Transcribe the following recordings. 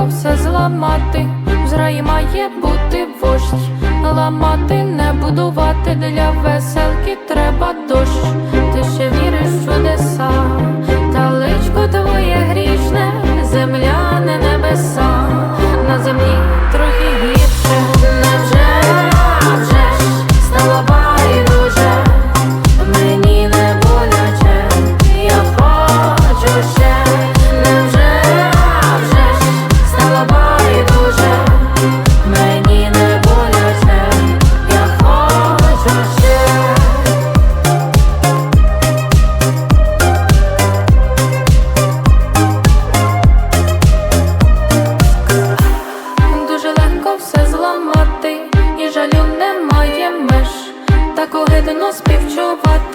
легко все зламати, в зраї має бути вождь, ламати не будувати. Для веселки треба дощ. Легко все зламати, і жалю немає меж, так огидно співчувати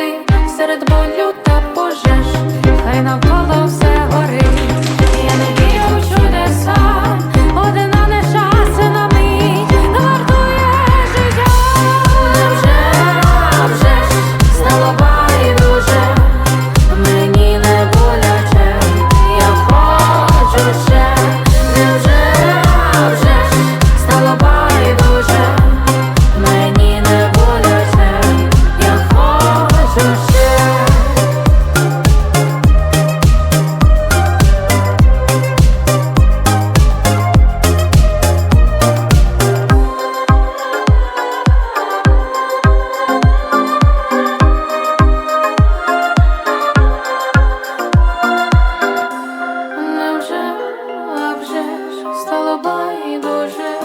байдуже,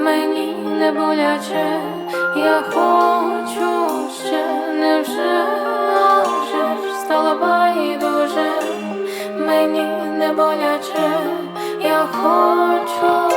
мені не боляче, я хочу ще, невже, вже ж стало байдуже, мені не боляче, я хочу